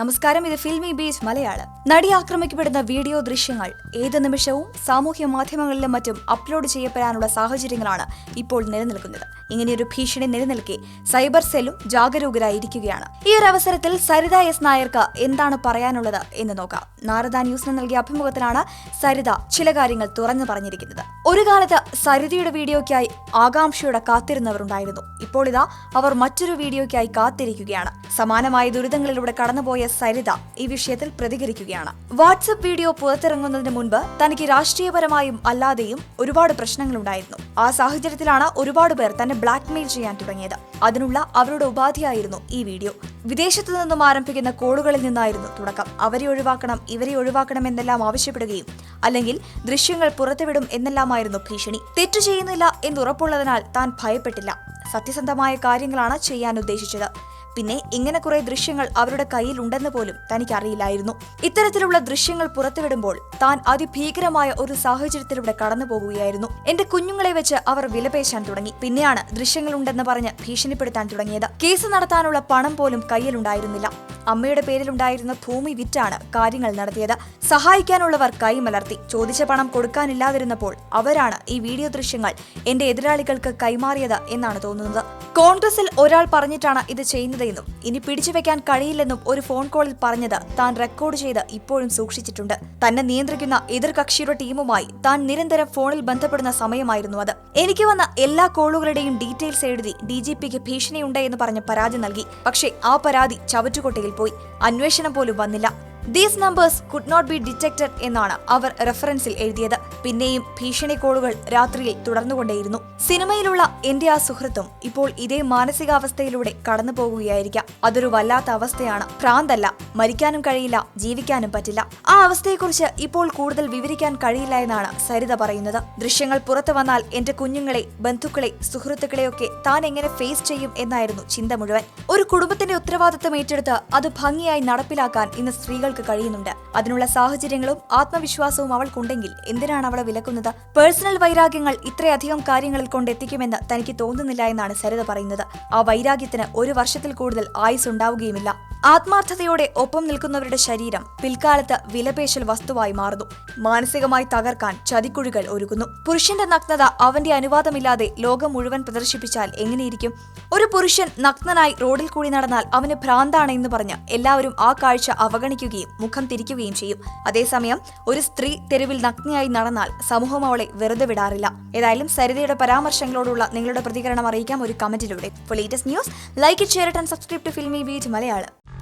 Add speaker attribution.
Speaker 1: നമസ്കാരം ഇത് filmy beach Malayalam. നടി ആക്രമിക്കപ്പെടുന്ന വീഡിയോ ദൃശ്യങ്ങൾ ഏത് നിമിഷവും സാമൂഹ്യ മാധ്യമങ്ങളിലും മറ്റും അപ്ലോഡ് ചെയ്യപ്പെടാനുള്ള സാഹചര്യങ്ങളാണ് ഇപ്പോൾ നിലനിൽക്കുന്നത്. ഇങ്ങനെയൊരു ഭീഷണി നിലനിൽക്കെ സൈബർ സെല്ലും ജാഗരൂകരായിരിക്കുകയാണ്. ഈ ഒരു അവസരത്തിൽ സരിത എസ് നായർക്ക് എന്താണ് പറയാനുള്ളത് എന്ന് നോക്കാം. നാരദ ന്യൂസിന് നൽകിയ അഭിമുഖത്തിലാണ് സരിത ചില കാര്യങ്ങൾ തുറന്നു പറഞ്ഞിരിക്കുന്നത്. ഒരു കാലത്ത് സരിതയുടെ വീഡിയോയ്ക്കായി ആകാംക്ഷയോടെ കാത്തിരുന്നവരുണ്ടായിരുന്നു ഇപ്പോൾ ഇതാ അവർ മറ്റൊരു വീഡിയോയ്ക്കായി കാത്തിരിക്കുകയാണ്. സമാനമായ ദുരിതങ്ങളിലൂടെ കടന്നുപോയ സരിത ഈ വിഷയത്തിൽ പ്രതികരിക്കുകയാണ്. വാട്സപ്പ് വീഡിയോ പുറത്തിറങ്ങുന്നതിന് മുൻപ് തനിക്ക് രാഷ്ട്രീയപരമായും അല്ലാതെയും ഒരുപാട് പ്രശ്നങ്ങളുണ്ടായിരുന്നു. ആ സാഹചര്യത്തിലാണ് ഒരുപാട് പേർ തന്നെ ബ്ലാക്ക്മെയിൽ ചെയ്യാൻ തുടങ്ങിയത്. അതിനുള്ള അവരുടെ ഉപാധിയായിരുന്നു ഈ വീഡിയോ. വിദേശത്തു നിന്നും ആരംഭിക്കുന്ന കോളുകളിൽ നിന്നായിരുന്നു തുടക്കം. അവരെ ഒഴിവാക്കണം ഇവരെ ഒഴിവാക്കണം എന്നെല്ലാം ആവശ്യപ്പെടുകയും അല്ലെങ്കിൽ ദൃശ്യങ്ങൾ പുറത്തുവിടും എന്നെല്ലാമായിരുന്നു ഭീഷണി. തെറ്റു ചെയ്യുന്നില്ല എന്നുറപ്പുള്ളതിനാൽ താൻ ഭയപ്പെട്ടില്ല. സത്യസന്ധമായ കാര്യങ്ങളാണ് ചെയ്യാൻ ഉദ്ദേശിച്ചത്. പിന്നെ ഇങ്ങനെ കുറെ ദൃശ്യങ്ങൾ അവരുടെ കയ്യിൽ ഉണ്ടെന്ന് പോലും തനിക്കറിയില്ലായിരുന്നു. ഇത്തരത്തിലുള്ള ദൃശ്യങ്ങൾ പുറത്തുവിടുമ്പോൾ താൻ അതിഭീകരമായ ഒരു സാഹചര്യത്തിലൂടെ കടന്നു പോകുകയായിരുന്നു. എന്റെ കുഞ്ഞുങ്ങളെ വെച്ച് അവർ വിലപേശാൻ തുടങ്ങി. പിന്നെയാണ് ദൃശ്യങ്ങൾ ഉണ്ടെന്ന് പറഞ്ഞ് ഭീഷണിപ്പെടുത്താൻ തുടങ്ങിയത്. കേസ് നടത്താനുള്ള പണം പോലും കയ്യിലുണ്ടായിരുന്നില്ല. അമ്മയുടെ പേരിലുണ്ടായിരുന്ന ഭൂമി വിറ്റാണ് കാര്യങ്ങൾ നടത്തിയത്. സഹായിക്കാനുള്ളവർ കൈമലർത്തി. ചോദിച്ച പണം കൊടുക്കാനില്ലാതിരുന്നപ്പോൾ അവരാണ് ഈ വീഡിയോ ദൃശ്യങ്ങൾ എന്റെ എതിരാളികൾക്ക് കൈമാറിയത് എന്നാണ് തോന്നുന്നത്. കോൺഗ്രസിൽ ഒരാൾ പറഞ്ഞിട്ടാണ് ഇത് ചെയ്യുന്നതെന്നും ഇനി പിടിച്ചുവെക്കാൻ കഴിയില്ലെന്നും ഒരു ഫോൺ കോളിൽ പറഞ്ഞത് താൻ റെക്കോർഡ് ചെയ്ത് ഇപ്പോഴും സൂക്ഷിച്ചിട്ടുണ്ട്. തന്നെ നിയന്ത്രിക്കുന്ന എതിർകക്ഷിയുടെ ടീമുമായി താൻ നിരന്തരം ഫോണിൽ ബന്ധപ്പെടുന്ന സമയമായിരുന്നു അത്. എനിക്ക് വന്ന എല്ലാ കോളുകളുടെയും ഡീറ്റെയിൽസ് എഴുതി ഡി ജി പിക്ക് ഭീഷണിയുണ്ട് എന്ന് പറഞ്ഞ് പരാതി നൽകി. പക്ഷേ ആ പരാതി ചവറ്റുകൊട്ടയിൽ പോയി. അന്വേഷണം പോലും വന്നില്ല. These numbers could not be detected എന്നാണ് അവർ റെഫറൻസിൽ എഴുതിയത്. പിന്നെയും ഭീഷണി കോളുകൾ രാത്രിയിൽ തുടർന്നുകൊണ്ടേയിരുന്നു. സിനിമയിലുള്ള എന്റെ ആ സുഹൃത്തും ഇപ്പോൾ ഇതേ മാനസികാവസ്ഥയിലൂടെ കടന്നു പോകുകയായിരിക്കാം അതൊരു വല്ലാത്ത അവസ്ഥയാണ്. ഭ്രാന്തല്ല. മരിക്കാനും കഴിയില്ല. ജീവിക്കാനും പറ്റില്ല. ആ അവസ്ഥയെക്കുറിച്ച് ഇപ്പോൾ കൂടുതൽ വിവരിക്കാൻ കഴിയില്ല എന്നാണ് സരിത പറയുന്നത്. ദൃശ്യങ്ങൾ പുറത്തു വന്നാൽ എന്റെ കുഞ്ഞുങ്ങളെ ബന്ധുക്കളെ സുഹൃത്തുക്കളെയൊക്കെ താൻ എങ്ങനെ ഫേസ് ചെയ്യും എന്നായിരുന്നു ചിന്ത മുഴുവൻ. ഒരു കുടുംബത്തിന്റെ ഉത്തരവാദിത്തം ഏറ്റെടുത്ത് അത് ഭംഗിയായി നടപ്പിലാക്കാൻ ഇന്ന് സ്ത്രീകൾക്ക് കഴിയുന്നുണ്ട്. അതിനുള്ള സാഹചര്യങ്ങളും ആത്മവിശ്വാസവും അവൾക്കുണ്ടെങ്കിൽ എന്തിനാണ് അവളെ വിലക്കുന്നത്? പേഴ്സണൽ വൈരാഗ്യങ്ങൾ ഇത്രയധികം കാര്യങ്ങളിൽ കൊണ്ടെത്തിക്കുമെന്ന് തനിക്ക് തോന്നുന്നില്ല എന്നാണ് സരിത പറയുന്നത്. ആ വൈരാഗ്യത്തിന് ഒരു വർഷത്തിൽ കൂടുതൽ ആയുസ് ഉണ്ടാവുകയുമില്ല ആത്മാർത്ഥതയോടെ ഒപ്പം നിൽക്കുന്നവരുടെ ശരീരം പിൽക്കാലത്ത് വിലപേശൽ വസ്തുവായി മാറുന്നു. മാനസികമായി തകർക്കാൻ ചതിക്കുഴികൾ ഒരുക്കുന്നു. പുരുഷന്റെ നഗ്നത അവന്റെ അനുവാദമില്ലാതെ ലോകം മുഴുവൻ പ്രദർശിപ്പിച്ചാൽ എങ്ങനെയിരിക്കും? ഒരു പുരുഷൻ നഗ്നനായി റോഡിൽ കൂടി നടന്നാൽ അവന് ഭ്രാന്താണ് എന്ന് പറഞ്ഞ് എല്ലാവരും ആ കാഴ്ച അവഗണിക്കുകയും മുഖം തിരിക്കുകയും ചെയ്യും. അതേസമയം ഒരു സ്ത്രീ തെരുവിൽ നഗ്നയായി നടന്നാൽ സമൂഹം അവളെ വെറുതെ വിടാറില്ല. ഏതായാലും സരിതയുടെ പരാമർശങ്ങളോടുള്ള നിങ്ങളുടെ പ്രതികരണം അറിയിക്കാം ഒരു കമന്റിലൂടെ. Latest news like it share and subscribe to Filmibeat Malayalam.